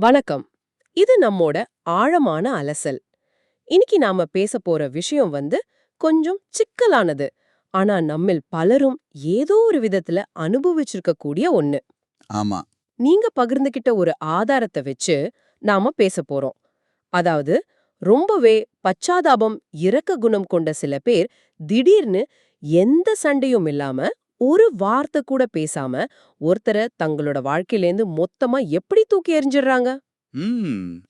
வணக்கம். இது நம்மோட ஆழமான அலசல். இன்னைக்கு நாம பேச போற விஷயம் வந்து கொஞ்சம் சிக்கலானது. ஆனா நம்மில் பலரும் ஏதோ ஒரு விதத்துல அனுபவிச்சிருக்க கூடிய ஒண்ணு. ஆமா. நீங்க பகிர்ந்துகிட்ட ஒரு ஆதாரத்தை வச்சு நாம பேச போறோம். அதாவது ரொம்பவே பச்சாதாபம் இரக்க குணம் கொண்ட சில பேர் திடீர்னு எந்த சண்டையும் இல்லாம ஒரு வார்த்தை கூட பேசாம ஒருத்தரை தங்களோட வாழ்க்கையிலேருந்து மொத்தமா எப்படி தூக்கி எறிஞ்சிடுறாங்க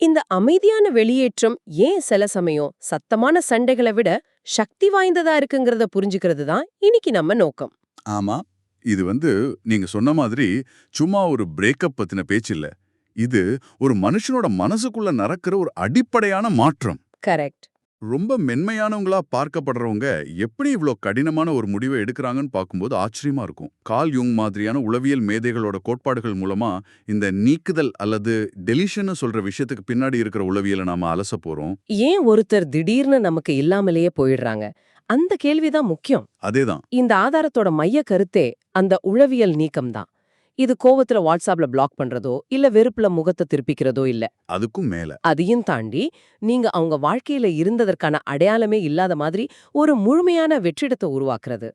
இந்த அமைதியான வெளியேற்றம் ஏன் சில சமயம் சத்தமான சண்டைகளை விட சக்தி வாய்ந்ததா இருக்குங்கிறத புரிஞ்சுக்கிறது தான் இன்னைக்கு நம்ம நோக்கம். ஆமா. இது வந்து நீங்க சொன்ன மாதிரி சும்மா ஒரு பிரேக்கப் பத்தின பேச்சு இல்ல. இது ஒரு மனுஷனோட மனசுக்குள்ள நடக்கிற ஒரு அடிப்படையான மாற்றம். கரெக்ட். ரொம்ப மென்மையானவங்களா பார்க்கப்படுறவங்க எப்படி இவ்ளோ கடினமான ஒரு முடிவை எடுக்கறாங்கன்னு பார்க்கும்போது ஆச்சரியமா இருக்கும். கால் யுங் மாதிரியான உளவியல் மேதைகளோட கோட்பாடுகள் மூலமா இந்த நீக்குதல் அல்லது டெலிஷன் சொல்ற விஷயத்துக்கு பின்னாடி இருக்கிற உளவியலை நாம அலச போறோம். ஏன் ஒருத்தர் திடீர்னு நமக்கு இல்லாமலேயே போயிடுறாங்க? அந்த கேள்விதான் முக்கியம். அதேதான். இந்த ஆதாரத்தோட மைய கருத்தே அந்த உளவியல் நீக்கம்தான். இது கோவத்துல வாட்ஸ்அப்ல பிளாக் பண்றதோ இல்ல வெறுப்புல முகத்தை திருப்பிக்கிறதோ இல்ல. அதுக்கும் மேல. அதையும் தாண்டி நீங்க அவங்க வாழ்க்கையில இருந்ததற்கான அடையாளமே இல்லாத மாதிரி ஒரு முழுமையான வெற்றிடத்தை உருவாக்குறது.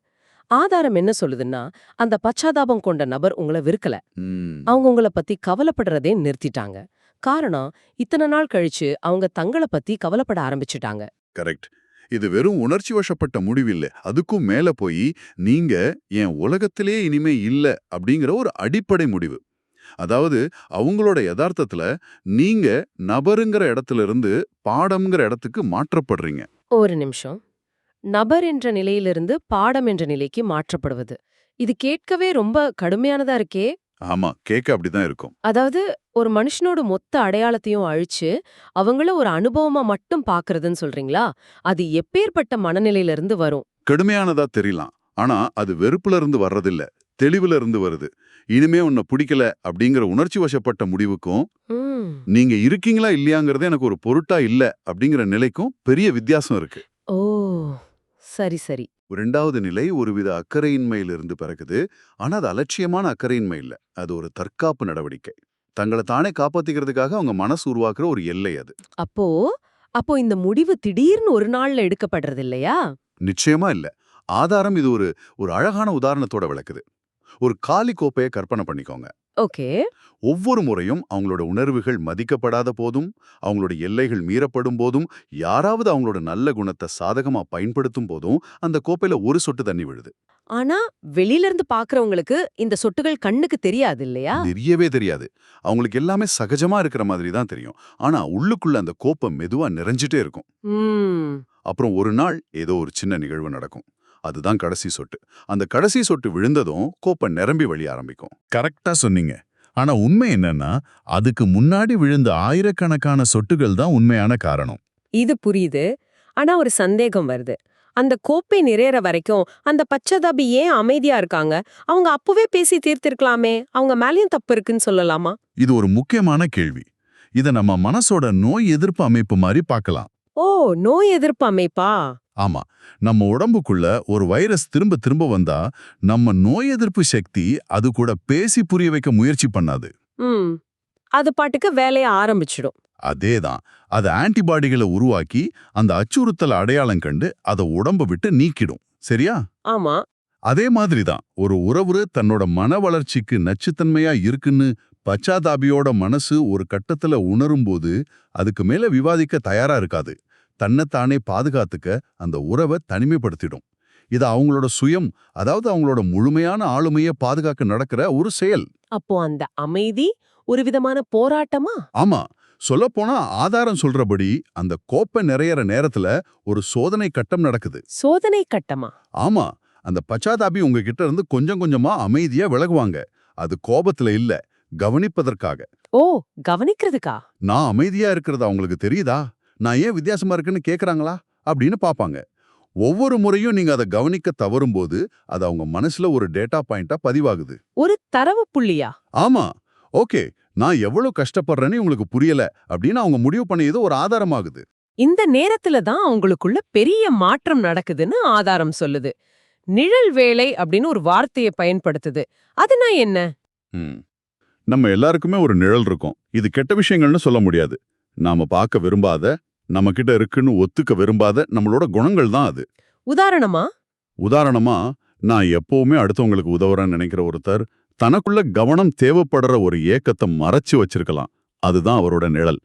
ஆதாரம் என்ன சொல்லுதுன்னா அந்த பச்சாதாபம் கொண்ட நபர் உங்களை வெறுக்கல. ம். அவங்க உங்களை பத்தி கவலைப்படுறதே நிறுத்திட்டாங்க. காரணம் இத்தனை நாள் கழிச்சு அவங்க தங்களை பத்தி கவலைப்பட ஆரம்பிச்சுட்டாங்க. கரெக்ட். இது வெறும் உணர்ச்சி வசப்பட்ட முடிவில்ல. அதுக்கும் மேல போய் நீங்க என் உலகத்திலே இனிமே இல்ல அப்படிங்கிற ஒரு அடிப்படை முடிவு. அதாவது அவங்களோட யதார்த்தத்துல நீங்க நபருங்கிற இடத்துல இருந்து பாடம்ங்கிற இடத்துக்கு மாற்றப்படுறீங்க. ஒரு நிமிஷம். நபர் என்ற நிலையிலிருந்து பாடம் என்ற நிலைக்கு மாற்றப்படுவது. இது கேட்கவே ரொம்ப கடுமையானதா இருக்கே? ஆமா கேட்க அப்படிதான் இருக்கும். அதாவது ஒரு மனுஷனோட மொத்த அடையாளத்தையும் அழிச்சு அவங்கள ஒரு அனுபவமா மட்டும் பாக்குறதுன்னு சொல்றீங்களா? அது எப்பேற்பட்ட மனநிலையில இருந்து வரும்? கடுமையானதா தெரியலாம். ஆனா அது வெறுப்புல இருந்து வர்றதில்ல. தெளிவுல இருந்து வருது. இனிமே உன்னை பிடிக்கல அப்படிங்கிற உணர்ச்சி வசப்பட்ட முடிவுக்கும். நீங்க இருக்கீங்களா இல்லையாங்கிறது எனக்கு ஒரு பொருட்டா இல்ல அப்படிங்கிற நிலைக்கும் பெரிய வித்தியாசம் இருக்கு. சரி சரி. இரண்டாவது நிலை ஒருவித அக்கறையின்மையிலிருந்து பிறகுது ஆனா அது அலட்சியமான அக்கறையின்மை இல்ல. அது ஒரு தற்காப்பு நடவடிக்கை. தங்களை தானே காப்பாத்திக்கிறதுக்காக அவங்க மனசு உருவாக்குற ஒரு எல்லை அது. அப்போ அப்போ இந்த முடிவு திடீர்னு ஒரு நாள்ல எடுக்கப்படுறது இல்லையா? நிச்சயமா இல்ல. ஆதாரம் இது ஒரு ஒரு அழகான உதாரணத்தோட விளக்குது. ஒரு காலி கோப்பையை கற்பனை பண்ணிக்கோங்க. ஓகே. ஒவ்வொரு முறையும் அவங்களோட உணர்வுகள் மதிக்கப்படாத போதும் அவங்களோட எல்லைகள் மீறப்படும் போதும் யாராவது அவங்களோட நல்ல குணத்தை சாதகமா பயன்படுத்தும் போதும் அந்த கோப்பையில ஒரு சொட்டு தண்ணி விழுது. ஆனா வெளியில இருந்து பாக்குறவங்களுக்கு இந்த சொட்டுகள் கண்ணுக்கு தெரியாது இல்லையா? தெரியவே தெரியாது. அவங்களுக்கு எல்லாமே சகஜமா இருக்கிற மாதிரி தான் தெரியும். ஆனா உள்ளுக்குள்ள அந்த கோப்பை மெதுவா நிறைஞ்சிட்டே இருக்கும். அப்புறம் ஒரு நாள் ஏதோ ஒரு சின்ன நிகழ்வு நடக்கும். அதுதான் கடைசி சொட்டு. அந்த கடைசி சொட்டு விழுந்ததும் கோப்பை நிரம்பி வழிய ஆரம்பிக்கும். கரெக்டா சொன்னீங்க. ஆனா உண்மை என்னன்னா அதுக்கு முன்னாடி விழுந்த ஆயிரக்கணக்கான சொட்டுகள் தான் உண்மையான காரணம். இது புரியுது. ஆனா ஒரு சந்தேகம் வருது. அந்த கோப்பை நிறையற வரைக்கும் அந்த பச்சதாபி ஏன் அமைதியா இருக்காங்க? அவங்க அப்பவே பேசி தீர்த்திருக்கலாமே. அவங்க மேலயும் தப்பு இருக்குன்னு சொல்லலாமா? இது ஒரு முக்கியமான கேள்வி. இத நம்ம மனசோட நோய் எதிர்ப்பு அமைப்பு மாதிரி பார்க்கலாம். ஓ நோய் எதிர்ப்பு அமைப்பா? ஆமா. நம்ம உடம்புக்குள்ள ஒரு வைரஸ் திரும்ப திரும்ப வந்தா நம்ம நோய் எதிர்ப்பு சக்தி அது கூட பேசி புரிய வைக்க முயற்சி பண்ணாது. அது பாட்டுக்கு வேலைய ஆரம்பிச்சிடும். அதேதான். அது ஆன்டிபாடிகளை உருவாக்கி அந்த அச்சுறுத்தல் அடையாளம் கண்டு அதை உடம்ப விட்டு நீக்கிடும். சரியா? ஆமா. அதே மாதிரி தான் ஒரு உறவு தன்னோட மன வளர்ச்சிக்கு நச்சுத்தன்மையா இருக்குன்னு பச்சாதாபியோட மனசு ஒரு கட்டத்துல உணரும்போது அதுக்கு மேல விவாதிக்க தயாரா இருக்காது. தன்னைத்தானே பாதுகாத்துக்க அந்த உறவை தனிமைப்படுத்திடும். இது அவங்களோட சுயம் அதாவது அவங்களோட முழுமையான ஆளுமையை பாதுகாக்க நடக்கிற ஒரு செயல். அப்போ அந்த அமைதி ஒரு விதமான போராட்டமா? ஆமா. சொல்லப்போனா ஆதாரம் சொல்றபடி அந்த கோப்பை நிறையற நேரத்துல ஒரு சோதனை கட்டம் நடக்குது. சோதனை கட்டமா? ஆமா. அந்த பச்சாதாபி உங்ககிட்ட இருந்து கொஞ்சம் கொஞ்சமா அமைதியா விலகுவாங்க. அது கோபத்துல இல்ல. கவனிப்பதற்காக. ஓ கவனிக்கிறதுக்கா? நான் அமைதியா இருக்கிறது அவங்களுக்கு தெரியுதா? நான் ஏன் வித்தியாசமா இருக்குன்னு கேக்குறாங்களா? அப்படின்னு பாப்பாங்க. ஒவ்வொரு முறையும் நீங்க அதை கவனிக்க தவறும்போது அது அவங்க மனசுல ஒரு டேட்டா பாயிண்டா பதிவாகுது. ஒரு தரவு புள்ளியா? ஆமா. ஓகே நான் எவ்வளவு கஷ்டப்படுறேன்னு உங்களுக்கு புரியல அப்படின்னு அவங்க முடிவு பண்ணியது ஒரு ஆதாரமாகுது. இந்த நேரத்துல தான் அவங்களுக்குள்ள பெரிய மாற்றம் நடக்குதுன்னு ஆதாரம் சொல்லுது. நிழல் வேலை அப்படின்னு ஒரு வார்த்தையை பயன்படுத்துது. அதுனா என்ன. நம்ம எல்லாருக்குமே ஒரு நிழல் இருக்கும். இது கெட்ட விஷயங்கள்னு சொல்ல முடியாது. நாம பார்க்க விரும்பாத நம்ம கிட்ட இருக்குன்னு ஒத்துக்க விரும்பாத நம்மளோட குணங்கள் தான் அது. உதாரணமா? உதாரணமா நான் எப்பவுமே அடுத்தவங்களுக்கு உதவுறேன்னு நினைக்கிற ஒருத்தர் தனக்குள்ள கவனம் தேவைப்படுற ஒரு ஏக்கத்தை மறைச்சு வச்சிருக்கலாம். அதுதான் அவரோட நிழல்.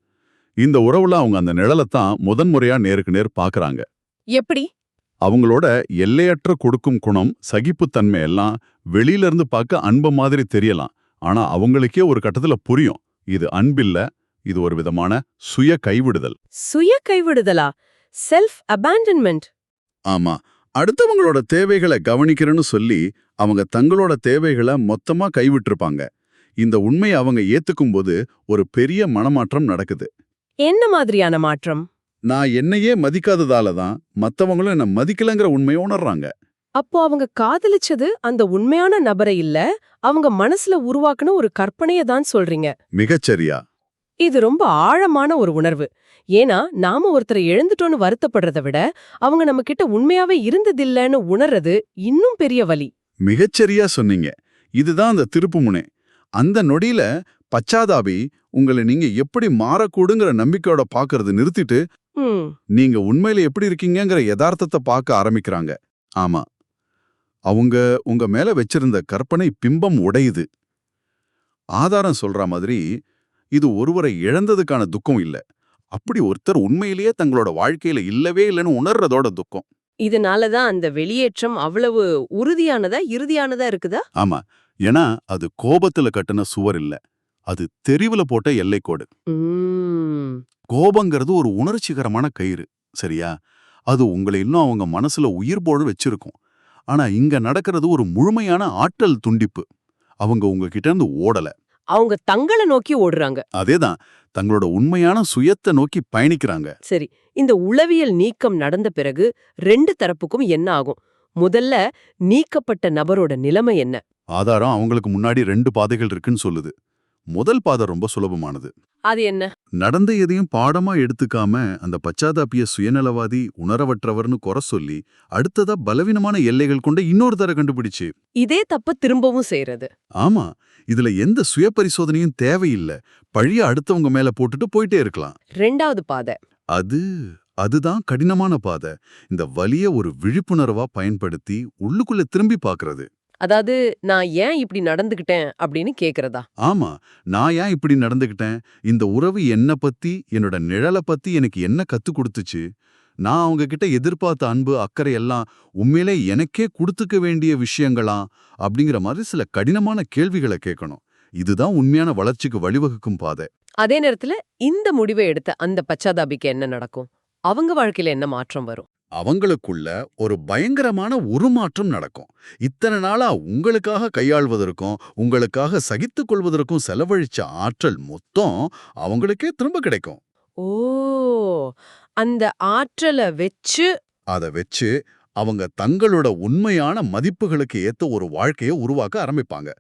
இந்த உறவுல அவங்க அந்த நிழலைத்தான் முதன்முறையா நேருக்கு நேர் பாக்குறாங்க. எப்படி? அவங்களோட எல்லையற்ற கொடுக்கும் குணம் சகிப்புத்தன்மை எல்லாம் வெளியில இருந்து பார்க்க அன்பு மாதிரி தெரியலாம். ஆனா அவங்களுக்கே ஒரு கட்டத்துல புரியும். இது அன்பில்ல இது ஒரு விதமான சுய கைவிடுதல். சுய கைவிடுதலா? செல்ஃப் அபேண்டன்மெண்ட் ஆமா. அடுத்தவங்களோட தேவைகளை கவனிக்கிறேன்னு சொல்லி அவங்க தங்களோட தேவைகளை மொத்தமா கைவிட்டிருப்பாங்க. இந்த உண்மையை அவங்க ஏத்துக்கும்போது ஒரு பெரிய மனமாற்றம் நடக்குது. என்ன மாதிரியான மாற்றம்? நான் என்னையே மதிக்காததால தான் மத்தவங்களும் என்ன மதிக்கலங்கிற உண்மையை உணர்றாங்க. அப்போ அவங்க காதலிச்சது அந்த உண்மையான நபரை இல்ல அவங்க மனசுல உருவாக்குன ஒரு கற்பனைய தான் சொல்றீங்க. மிகச்சரியா. இது ரொம்ப ஆழமான ஒரு உணர்வு. ஏன்னா நாம ஒருத்தரை எழுந்துட்டோன்னு வருத்தப்படுறத விட அவங்க நம்ம கிட்ட உண்மையாவே இருந்ததில்லன்னு உணர்றது இன்னும் பெரிய வலி. மிகச்சரியா சொன்னீங்க. இதுதான் அந்த திருப்புமுனை அந்த நொடியில பச்சாதாபி உங்களை நீங்க எப்படி மாறக்கூடுங்கிற நம்பிக்கையோட பாக்குறது நிறுத்திட்டு நீங்க உண்மையில எப்படி இருக்கீங்கங்கிற யதார்த்தத்தை பார்க்க ஆரம்பிக்கிறாங்க. ஆமா. அவங்க உங்க மேல வச்சிருந்த கற்பனை பிம்பம் உடையுது. ஆதாரம் சொல்ற மாதிரி இது ஒருவரை இழந்ததுக்கான துக்கம் இல்ல. அப்படி ஒருத்தர் உண்மையிலேயே தங்களோட வாழ்க்கையில இல்லவே இல்லைன்னு உணர்றதோட துக்கம். இதனாலதான் அந்த வெளியேற்றம் அவ்வளவு உறுதியானதா இறுதியானதா இருக்குதா? ஆமா. ஏன்னா அது கோபத்துல கட்டின சுவர் இல்ல. அது தெரிவுல போட்ட எல்லைக்கோடு. கோபங்கிறது ஒரு உணர்ச்சிகரமான கயிறு சரியா? அது உங்களை இன்னும் அவங்க மனசுல உயிர் போட வச்சிருக்கும். ஆனா இங்க நடக்கிறது ஒரு முழுமையான ஆற்றல் துண்டிப்பு. அவங்க உங்ககிட்ட இருந்து ஓடல. அவங்க தங்களை நோக்கி ஓடுறாங்க. அதேதான். தங்களோட உண்மையான சுயத்தை நோக்கி பயணிக்கிறாங்க. சரி இந்த உளவியல் நீக்கம் நடந்த பிறகு ரெண்டு தரப்புக்கும் என்ன ஆகும்? முதல்ல நீக்கப்பட்ட நபரோட நிலைமை என்ன? ஆதாரம் அவங்களுக்கு முன்னாடி ரெண்டு பாதைகள் இருக்குன்னு சொல்லுது. முதல் பாதை ரொம்ப சுலபமானது. அது என்ன? நடந்த எதையும் பாடமா எடுத்துக்காம அந்த பச்சாதாபிய சுயநலவாதி உணரவற்றவர்னு குறை சொல்லி அடுத்ததா பலவீனமான எல்லைகள் கொண்ட இன்னொரு தர கண்டுபிடிச்சு. இதே தப்ப திரும்பவும் செய்யறது ஆமா இதுல எந்த சுய பரிசோதனையும் தேவையில்லை. பழிய அடுத்தவங்க மேல போட்டுட்டு போயிட்டே இருக்கலாம். ரெண்டாவது பாதை. அது அதுதான் கடினமான பாதை. இந்த வலிய ஒரு விழிப்புணர்வா பயன்படுத்தி உள்ளுக்குள்ள திரும்பி பார்க்கறது அதாவது நான் ஏன் இப்படி நடந்துகிட்டேன் அப்படின்னு கேக்குறதா? ஆமா. நான் ஏன் இப்படி நடந்துக்கிட்டேன் இந்த உறவு என்ன பத்தி என்னோட நிழலை பத்தி எனக்கு என்ன கத்து கொடுத்துச்சு? நான் அவங்க கிட்ட எதிர்பார்த்த அன்பு அக்கறை எல்லாம் உண்மையிலே எனக்கே கொடுத்துக்க வேண்டிய விஷயங்களா? அப்படிங்கிற மாதிரி சில கடினமான கேள்விகளை கேட்கணும். இதுதான் உண்மையான வளர்ச்சிக்கு வழிவகுக்கும் பாதை. அதே நேரத்துல இந்த முடிவை எடுத்த அந்த பச்சாதாபிக்கு என்ன நடக்கும்? அவங்க வாழ்க்கையில என்ன மாற்றம் வரும்? அவங்களுக்குள்ள ஒரு பயங்கரமான உருமாற்றம் நடக்கும். இத்தனை நாளா உங்களுக்காக கையாள்வதற்கும் உங்களுக்காக சகித்துக் கொள்வதற்கும் செலவழிச்ச ஆற்றல் மொத்தம் அவங்களுக்கே திரும்ப கிடைக்கும். ஓ! அந்த ஆற்றலை வச்சு அதை வச்சு அவங்க தங்களோட உண்மையான மதிப்புகளுக்கு ஏத்த ஒரு வாழ்க்கையை உருவாக்க ஆரம்பிப்பாங்க.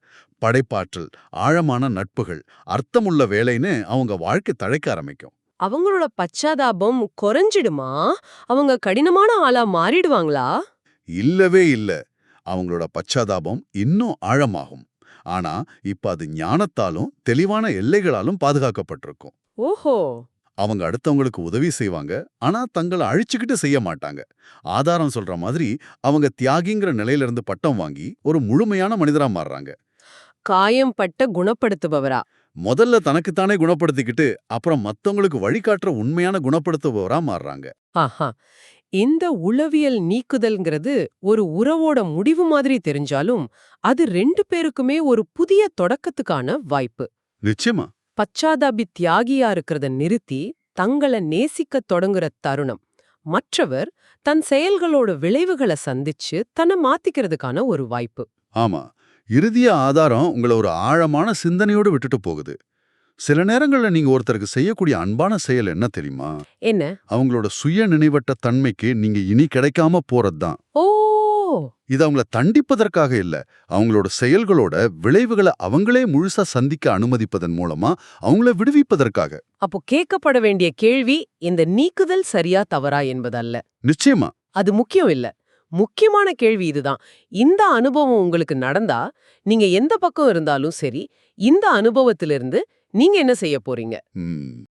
படைப்பாற்றல் ஆழமான நட்புகள் அர்த்தமுள்ள வேலைன்னு அவங்க வாழ்க்கை தழைக்க ஆரம்பிக்கும். அவங்களோட பச்சாதாபம் குறைஞ்சிடுமா? அவங்க கடினமான ஆளா மாறிடுவாங்களா? இல்லவே இல்ல. அவங்களோட பச்சாதாபம் இன்னும் ஆழமாகும். ஆனா இப்ப அது ஞானத்தாலும் தெளிவான எல்லைகளாலும் பாதுகாக்கப்பட்டிருக்கும். ஓஹோ! அவங்க அடுத்தவங்களுக்கு உதவி செய்வாங்க. ஆனா தங்களை அழிச்சுக்கிட்டு செய்ய மாட்டாங்க. ஆதாரம் சொல்ற மாதிரி அவங்க தியாகிங்கிற நிலையில இருந்து பட்டம் வாங்கி ஒரு முழுமையான மனிதரா மாறுறாங்க. காயம் பட்ட குணப்படுத்துபவரா? முதல்ல தனக்குத்தானே குணப்படுத்திக்கிட்டு அப்புறம் மத்தவங்களுக்கு வழிகாட்டுற உண்மையான குணப்படுத்துபவரா மாறுறாங்க. ஆஹா. இந்த உளவியல் நீக்குதல்ங்கிறது ஒரு உறவோட முடிவு மாதிரி தெரிஞ்சாலும் அது ரெண்டு பேருக்குமே ஒரு புதிய தொடக்கத்துக்கான வாய்ப்பு. நிச்சயமா. பச்சாதாபி தியாகியா இருக்கிறத நிறுத்தி தங்கள நேசிக்கத் தொடங்குற தருணம். மற்றவர் தன் செயல்களோட விளைவுகளை சந்திச்சு தன்னை மாத்திக்கிறதுக்கான ஒரு வாய்ப்பு. ஆமா. இறுதிய ஆதாரம் உங்களை ஒரு ஆழமான சிந்தனையோடு விட்டுட்டு போகுது. சில நேரங்கள்ல நீங்க ஒருத்தருக்கு செய்யக்கூடிய அன்பான செயல் என்ன தெரியுமா? என்ன? அவங்களோட சுய நினைவட்ட தன்மைக்கு நீங்க இனி கிடைக்காம போறதுதான். ஓ! இது அவங்கள தண்டிப்பதற்காக இல்ல. அவங்களோட செயல்களோட விளைவுகளை அவங்களே முழுசா சந்திக்க அனுமதிப்பதன் மூலமா அவங்கள விடுவிப்பதற்காக. அப்போ கேட்கப்பட வேண்டிய கேள்வி இந்த நீக்குதல் சரியா தவறா என்பதல்ல. நிச்சயமா. அது முக்கியம் இல்ல. முக்கியமான கேள்வி இதுதான். இந்த அனுபவம் உங்களுக்கு நடந்தா நீங்க எந்த பக்கம் இருந்தாலும் சரி இந்த அனுபவத்திலிருந்து நீங்க என்ன செய்ய போறீங்க?